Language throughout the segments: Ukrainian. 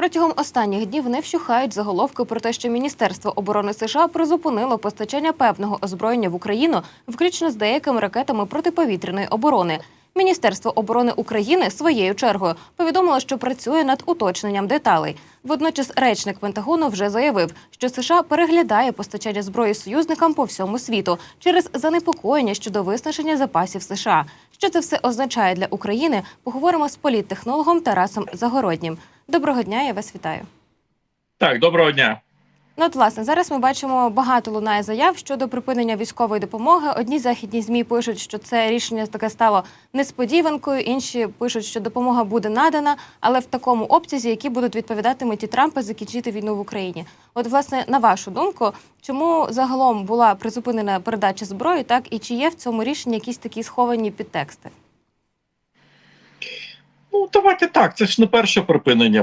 Протягом останніх днів не вщухають заголовки про те, що Міністерство оборони США призупинило постачання певного озброєння в Україну, включно з деякими ракетами протиповітряної оборони. Міністерство оборони України своєю чергою повідомило, що працює над уточненням деталей. Водночас речник Пентагону вже заявив, що США переглядає постачання зброї союзникам по всьому світу через занепокоєння щодо виснаження запасів США. Що це все означає для України? Поговоримо з політтехнологом Тарасом Загороднім. Доброго дня, я вас вітаю. Так, доброго дня. Ну, от, власне, зараз ми бачимо багато лунає заяв щодо припинення військової допомоги. Одні західні змі пишуть, що це рішення таке стало несподіванкою. Інші пишуть, що допомога буде надана, але в такому обсязі, які будуть відповідати меті Трампа закінчити війну в Україні. От, власне, на вашу думку, чому загалом була призупинена передача зброї, так і чи є в цьому рішенні якісь такі сховані підтексти? Ну, давайте так. Це ж не перше припинення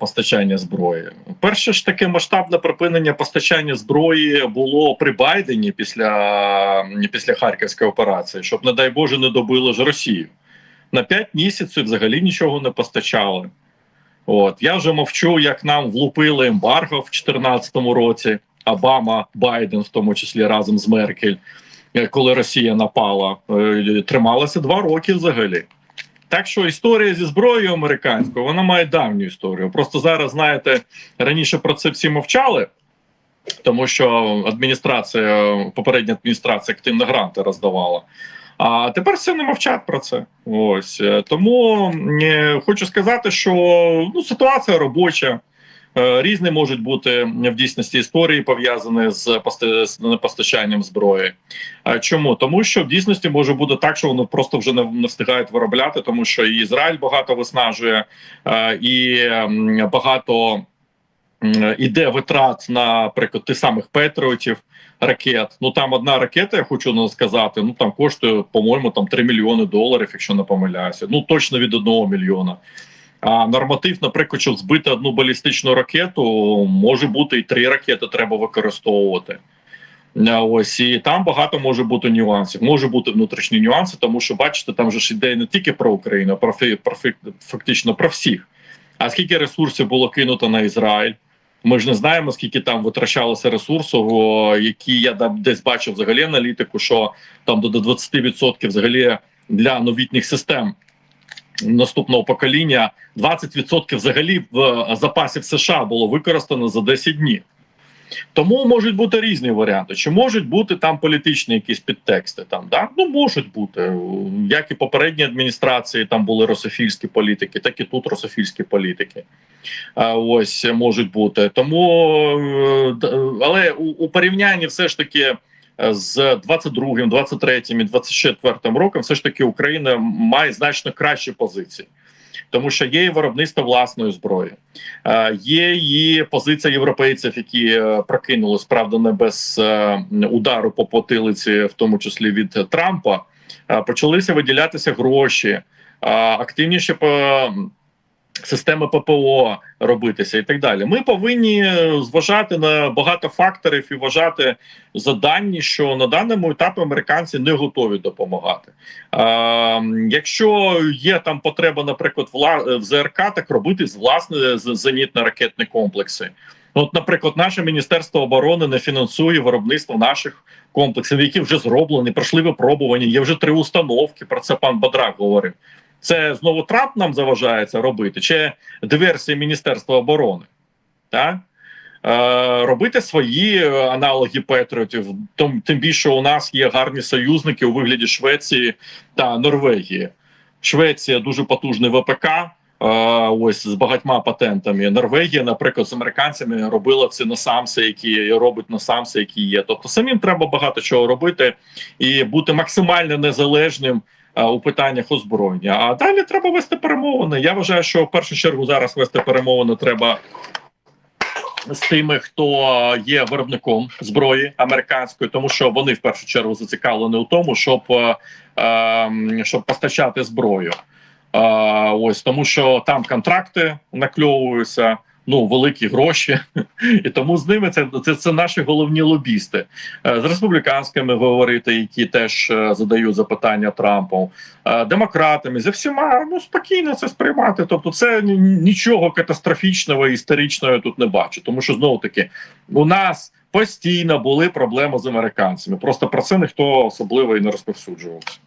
постачання зброї. Перше ж таке масштабне припинення постачання зброї було при Байдені після, після Харківської операції, щоб, не дай Боже, не добили ж Росію. На 5 місяців взагалі нічого не постачали. От я вже мовчу, як нам влупили ембарго в 2014 році. Обама, Байден, в тому числі разом з Меркель, е, коли Росія напала, е, трималася два роки взагалі. Так що історія зі зброєю американською вона має давню історію. Просто зараз знаєте, раніше про це всі мовчали, тому що адміністрація, попередня адміністрація активно гранти роздавала. А тепер все не мовчать про це. Ось е, тому е, хочу сказати, що ну ситуація робоча. Е, Різні можуть бути в дійсності історії пов'язані з непостачанням зброї. Чому? Тому що в дійсності може бути так, що вони просто вже не, встигають виробляти, тому що і Ізраїль багато виснажує, е, і багато іде витрат на наприклад тих самих Петріотів. Ракет, ну там одна ракета, я хочу ну, сказати. Ну там коштує, по-моєму, там 3 мільйони доларів, якщо не помиляюся. Ну точно від 1 мільйона. А норматив, наприклад, щоб збити одну балістичну ракету, може бути і три ракети треба використовувати. Ось і там багато може бути нюансів. Може бути внутрішні нюанси, тому що бачите, там же ж ідея не тільки про Україну, про, про фактично про всіх. А скільки ресурсів було кинуто на Ізраїль? Ми ж не знаємо, скільки там витрачалося ресурсу, о, які я десь бачив взагалі аналітику, що там до 20% взагалі для новітніх систем наступного покоління 20% взагалі в запасів США було використано за 10 днів. Тому можуть бути різні варіанти. Чи можуть бути там політичні якісь підтексти? Там да ну можуть бути, як і попередні адміністрації, там були рософільські політики, так і тут рософільські політики. А, ось можуть бути. Тому е, але у, у порівнянні все ж таки е, з 22-м, 23-м і 24-м роком, все ж таки Україна має значно кращі позиції. Тому що є і виробництво власної зброї, Е, є і позиція європейців, які е, прокинулись, правда, не без е, удару по потилиці, в тому числі від Трампа. Е, Почалися виділятися гроші, е, активніше по системи ППО робитися і так далі. Ми повинні е, зважати на багато факторів і вважати за дані, що на даному етапі американці не готові допомагати. Е, якщо є там потреба, наприклад, в ЗРК, так робити з власне зенітно-ракетні комплекси. От, наприклад, наше міністерство оборони не фінансує виробництво наших комплексів, які вже зроблені, пройшли випробування. Є вже три установки. Про це пан Бадрак говорив. Це знову Трамп нам заважає це робити, чи диверсія Міністерства оборони? Так? Е, робити свої е, аналоги Петріотів, тим, більше у нас є гарні союзники у вигляді Швеції та Норвегії. Швеція дуже потужний ВПК. е, Ось з багатьма патентами. Норвегія, наприклад, з американцями робила ці насамси, які робить насамси, які є. Тобто самим треба багато чого робити і бути максимально незалежним у питаннях озброєння. А далі треба вести перемовини. Я вважаю, що в першу чергу зараз вести перемовини треба з тими, хто є виробником зброї американської, тому що вони в першу чергу зацікавлені у тому, щоб, е, ем, щоб постачати зброю. Е, ось тому, що там контракти накльовуються. Ну великі гроші, і тому з ними це, це, це наші головні лобісти. Е, З республіканськими говорити, які теж е, задають запитання Трампу, е, демократами, зі всіма ну спокійно це сприймати. Тобто, це нічого катастрофічного і історичного я тут не бачу. Тому що знову таки у нас постійно були проблеми з американцями. Просто про це ніхто особливо і не розповсюджувався.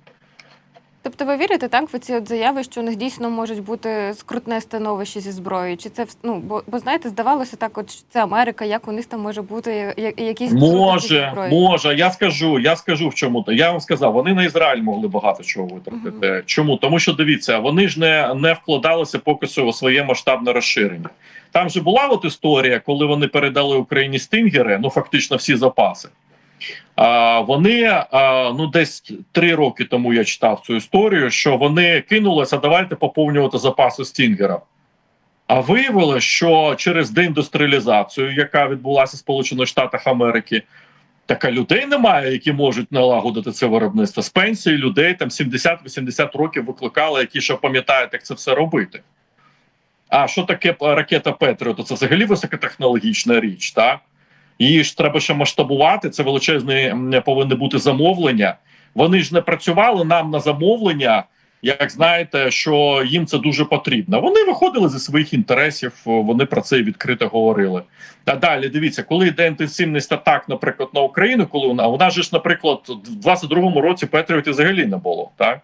Тобто ви вірите так в ці от заяви, що у них дійсно можуть бути скрутне становище зі зброєю? Чи це ну бо, бо знаєте, здавалося так, от що це Америка, як у них там може бути я- якісь Може, може. Я скажу, я скажу в чому то. Я вам сказав, вони на Ізраїль могли багато чого витратити. Чому? Тому що дивіться, вони ж не, не вкладалися поки що у своє масштабне розширення. Там же була от історія, коли вони передали Україні стингери, ну фактично всі запаси. Вони ну десь три роки тому я читав цю історію, що вони кинулися, давайте поповнювати запаси стінгера. А виявилося, що через деіндустріалізацію, яка відбулася в Сполучених Штатах Америки, така людей немає, які можуть налагодити це виробництво. З пенсії людей там 70-80 років викликали, які ще пам'ятають, як це все робити. А що таке ракета Петріот? Це взагалі високотехнологічна річ, так? Її ж треба ще масштабувати. Це величезне повинне бути замовлення. Вони ж не працювали нам на замовлення, як знаєте, що їм це дуже потрібно. Вони виходили зі своїх інтересів, вони про це відкрито говорили. А далі дивіться, коли йде інтенсивність атак, наприклад, на Україну, коли вона у нас ж, наприклад, в 22-му році Петріотів взагалі не було, так?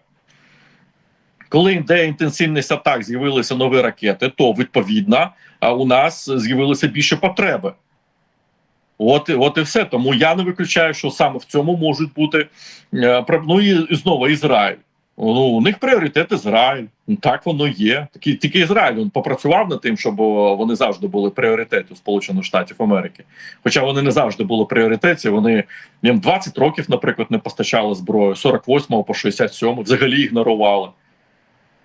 Коли йде інтенсивність атак, з'явилися нові ракети, то відповідно у нас з'явилися більше потреби. От, от і все. Тому я не виключаю, що саме в цьому можуть бути е, ну і, знову Ізраїль. Ну, у них пріоритет Ізраїль. Ну, так воно є. Тільки, тільки Ізраїль він попрацював над тим, щоб вони завжди були пріоритеті Сполучених Штатів Америки. Хоча вони не завжди були пріоритеті. Вони їм 20 років, наприклад, не постачали зброю, 48 по 67 взагалі ігнорували.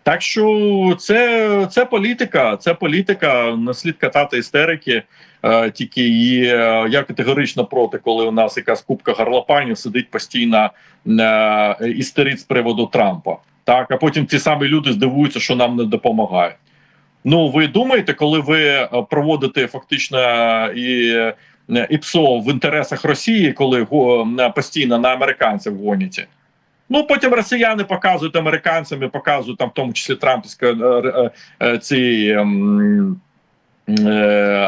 Так що це, це політика, це політика, не слід катати істерики. Е, тільки і е, я категорично проти, коли у нас якась купка гарлопанів сидить постійно е, істерить з приводу Трампа. Так, а потім ті самі люди здивуються, що нам не допомагають. Ну, ви думаєте, коли ви проводите фактично і, і в інтересах Росії, коли постійно на американців гоніте? Ну потім росіяни показують американцям і показують там, в тому числі Трампівська е, е, е, ці ем,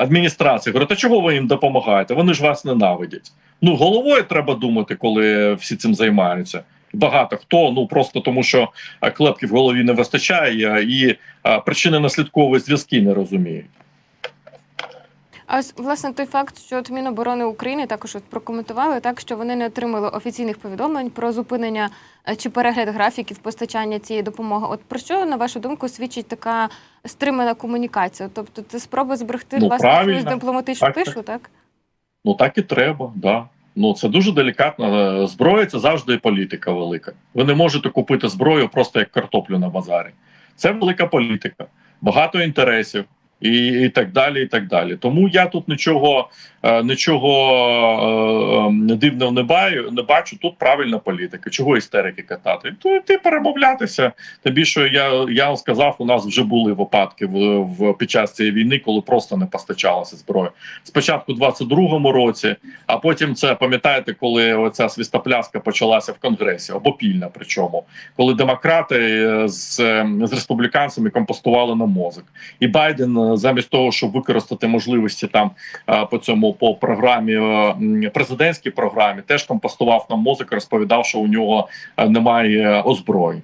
адміністрації. Говорять, а чого ви їм допомагаєте? Вони ж вас ненавидять. Ну головою треба думати, коли всі цим займаються. Багато хто ну просто тому, що клепки в голові не вистачає і причини наслідкові зв'язки не розуміють. А власне той факт, що от Міноборони України також от прокоментували так, що вони не отримали офіційних повідомлень про зупинення е, чи перегляд графіків постачання цієї допомоги. От про що на вашу думку свідчить така стримана комунікація? Тобто, це спроба зберегти Ну, власне правильно. дипломатичну Так, так. тишу, так? Ну так і треба, да. Ну це дуже делікатно. Е, Зброя це завжди політика велика. Ви не можете купити зброю просто як картоплю на базарі. Це велика політика, багато інтересів і, і так далі. І так далі. Тому я тут нічого, нічого е, е, дивного не баю, не бачу. Тут правильна політика. Чого істерики катати? То йти перемовлятися. Тим більше я, я сказав, у нас вже були випадки в, в під час цієї війни, коли просто не постачалася зброя. Спочатку в 22-му році, а потім це пам'ятаєте, коли оця свістопляска почалася в конгресі, обопільна. Причому коли демократи е, з, е, з республіканцями компостували на мозок, і Байден е, замість того, щоб використати можливості там е, по цьому по програмі е, президентській програмі, теж компостував на мозок, розповідав, що у нього е, немає озброєнь.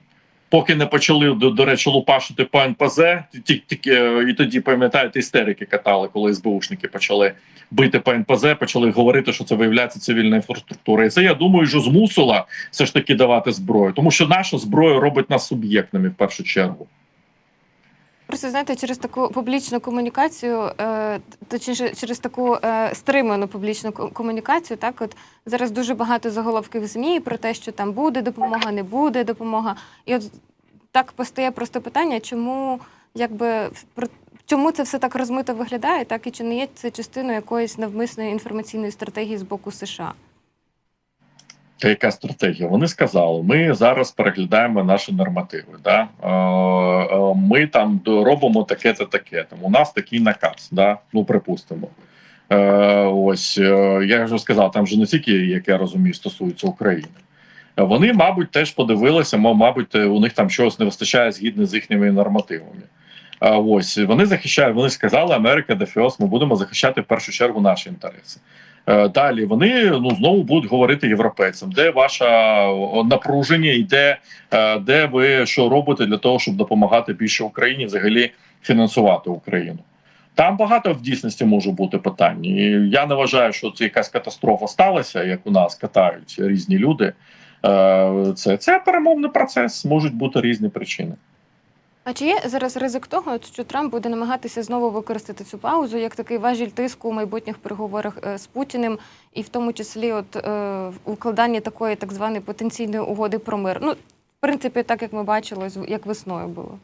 Поки не почали до, до речі лупашити по НПЗ, тільки е, і тоді пам'ятаєте, істерики катали, коли СБУшники почали бити по НПЗ, почали говорити, що це виявляється цивільна інфраструктура. І це я думаю, що змусила все ж таки давати зброю, тому що наша зброя робить нас суб'єктними в першу чергу. Просто знаєте, через таку публічну комунікацію, е, точніше, через таку е, стриману публічну комунікацію, так от зараз дуже багато заголовків ЗМІ про те, що там буде допомога, не буде допомога. І от так постає просто питання, чому якби чому це все так розмито виглядає, так і чи не є це частиною якоїсь навмисної інформаційної стратегії з боку США? Та яка стратегія? Вони сказали: ми зараз переглядаємо наші нормативи. Да? Е, е, ми там робимо таке-то, таке. Там у нас такий наказ. Да? Ну, припустимо. Е, ось я вже сказав, там же не тільки, як я розумію, стосується України. Вони, мабуть, теж подивилися, ма- мабуть, у них там чогось не вистачає згідно з їхніми нормативами. Ось вони захищають, вони сказали, Америка ДФОС, ми будемо захищати в першу чергу наші інтереси. Е, Далі вони ну знову будуть говорити європейцям, де ваша о, напруження і де, де ви що робите для того, щоб допомагати більше Україні, взагалі фінансувати Україну. Там багато в дійсності може бути питань. І я не вважаю, що це якась катастрофа сталася, як у нас катають різні люди. Е, Це, це перемовний процес, можуть бути різні причини. А чи є зараз ризик того, що Трамп буде намагатися знову використати цю паузу як такий важіль тиску у майбутніх переговорах е, з Путіним, і в тому числі, от е, укладання такої так званої потенційної угоди про мир? Ну, в принципі, так як ми бачили, як весною було.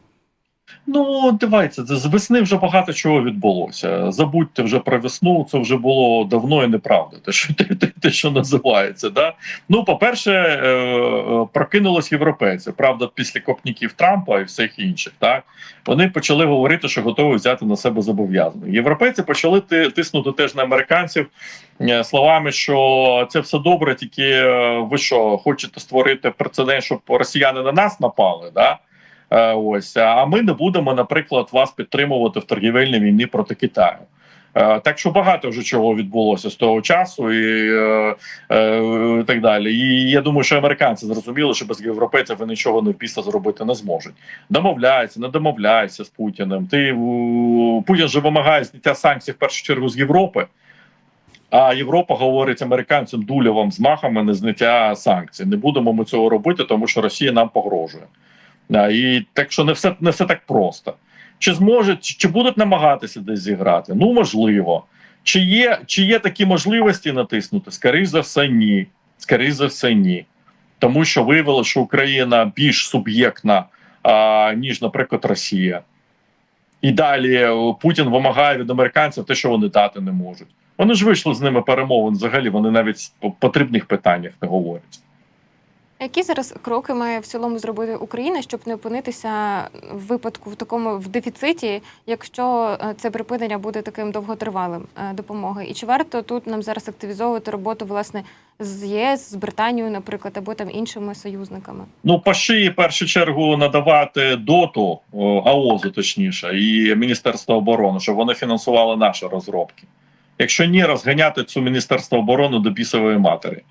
Ну, дивіться, з весни вже багато чого відбулося. Забудьте вже про весну, це вже було давно і неправда. Те, що те, те, що називається. Да? Ну, по-перше, е, е, прокинулись європейці. Правда, після копніків Трампа і всіх інших, так вони почали говорити, що готові взяти на себе зобов'язання. Європейці почали ти- тиснути теж на американців е, словами, що це все добре, тільки е, ви що хочете створити прецедент, щоб росіяни на нас напали. Да? Е, Ось а ми не будемо, наприклад, вас підтримувати в торгівельній війні проти Китаю. Е, Так що багато вже чого відбулося з того часу, і е, е, так далі. І я думаю, що американці зрозуміли, що без європейців вони нічого не після зробити не зможуть. Домовляються, не домовляються з Путіним. Ти Путін же вимагає зняття санкцій в першу чергу з Європи. А Європа говорить американцям дулявам з махами не зняття санкцій. Не будемо ми цього робити, тому що Росія нам погрожує. І так що не все не все так просто. Чи зможуть, чи будуть намагатися десь зіграти? Ну можливо. Чи є, чи є такі можливості натиснути? Скоріше за все, ні. Скоріше за все, ні. Тому що виявилося, що Україна більш суб'єктна, ніж, наприклад, Росія. І далі е, Путін вимагає від американців те, що вони дати не можуть. Вони ж вийшли з ними перемовин взагалі, вони навіть по потрібних питаннях не говорять. Які зараз кроки має в цілому зробити Україна, щоб не опинитися в випадку в такому в дефіциті, якщо е, це припинення буде таким довготривалим е, допомоги? І чи варто тут нам зараз активізовувати роботу власне з ЄС, з Британією, наприклад, або там іншими союзниками? Ну, шиї в першу чергу надавати доту АОЗу, точніше, і Міністерство оборони, щоб вони фінансували наші розробки. Якщо ні, розганяти цю Міністерство оборони до бісової матері.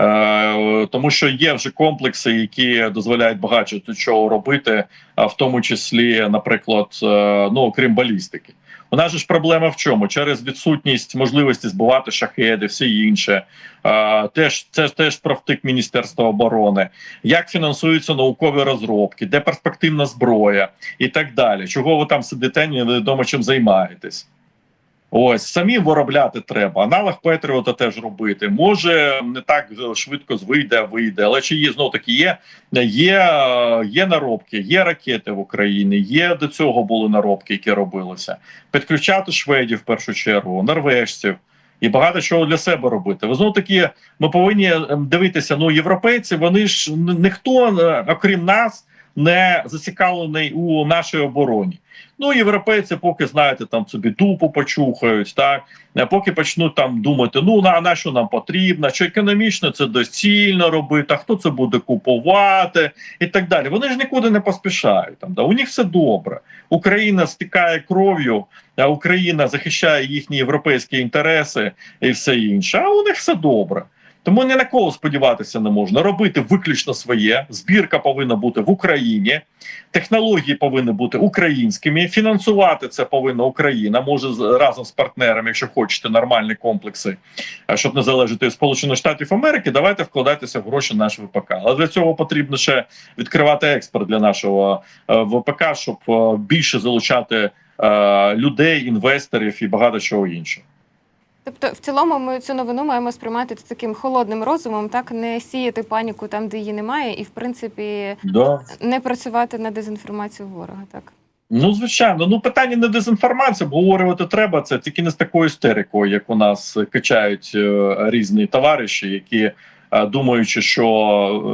Е, тому що є вже комплекси, які дозволяють багато чого робити, а в тому числі, наприклад, е, ну окрім балістики. У нас же ж проблема в чому? Через відсутність можливості збивати шахеди, все інше. Е, теж це теж правтик Міністерства оборони. Як фінансуються наукові розробки, де перспективна зброя і так далі. Чого ви там сидите, невідомо чим займаєтесь? Ось самі виробляти треба. Аналог Петріота теж робити. Може не так швидко вийде, а вийде. Але чи є знов таки є, є, є наробки, є ракети в Україні, є до цього були наробки, які робилися. Підключати шведів в першу чергу, норвежців. І багато чого для себе робити. Ви знову таки, ми повинні ем, дивитися. Ну, європейці, вони ж ніхто, е, окрім нас, не зацікавлений у нашій обороні. Ну, європейці, поки знаєте, там собі дупу почухають, так поки почнуть там думати, ну на, на що нам потрібно, чи економічно це доцільно робити, а хто це буде купувати, і так далі. Вони ж нікуди не поспішають. Там да у них все добре. Україна стикає кров'ю, а Україна захищає їхні європейські інтереси і все інше. А у них все добре. Тому ні на кого сподіватися не можна. Робити виключно своє. Збірка повинна бути в Україні, технології повинні бути українськими. Фінансувати це повинна Україна. Може разом з партнерами, якщо хочете нормальні комплекси, щоб не залежати Сполучених Штатів Америки. Давайте вкладатися в гроші наш ВПК. Але для цього потрібно ще відкривати експорт для нашого е, ВПК, щоб е, більше залучати е, людей, інвесторів і багато чого іншого. Тобто, в цілому, ми цю новину маємо сприймати з таким холодним розумом, так не сіяти паніку там, де її немає, і в принципі Да. не працювати на дезінформацію ворога. Так Ну, звичайно, ну питання не дезінформація, обговорювати треба це тільки не з такою істерикою, як у нас качають е, різні товариші, які е, думаючи, що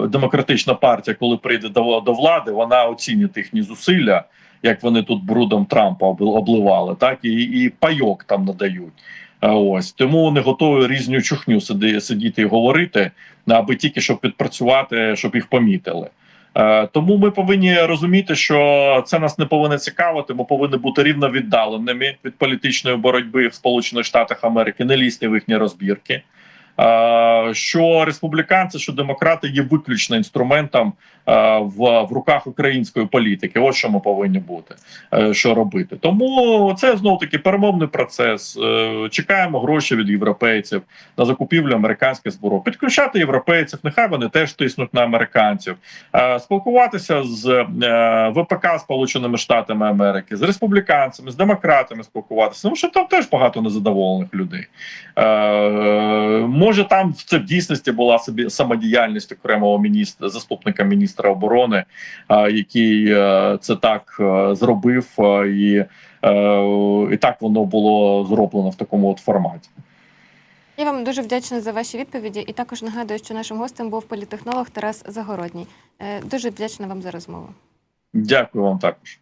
е, демократична партія, коли прийде до, до влади, вона оцінить їхні зусилля, як вони тут брудом Трампа обли- обливали, так і, і пайок там надають. Ось тому вони готові різню чухню сидіти і говорити, аби тільки щоб підпрацювати, щоб їх помітили. Е, Тому ми повинні розуміти, що це нас не повинно цікавити. Ми повинні бути рівно віддаленими від політичної боротьби в Сполучених Штатах Америки, не лізти в їхні розбірки. Е, Що республіканці, що демократи є виключно інструментом в, в руках української політики. Ось що ми повинні бути, е, що робити. Тому це знов таки перемовний процес. Е, Чекаємо гроші від європейців на закупівлю американських зброй. Підключати європейців, нехай вони теж тиснуть на американців, Е, спілкуватися з е, ВПК Сполученими Штатами Америки, з республіканцями, з демократами спілкуватися. Тому що там теж багато незадоволених людей. Е, Може, там це в дійсності була собі самодіяльність окремого міністра, заступника міністра оборони, е, який е, це так е, зробив, і, і так воно було зроблено в такому от форматі. Я вам дуже вдячна за ваші відповіді, і також нагадую, що нашим гостем був політехнолог Тарас Загородній. Дуже вдячна вам за розмову. Дякую вам також.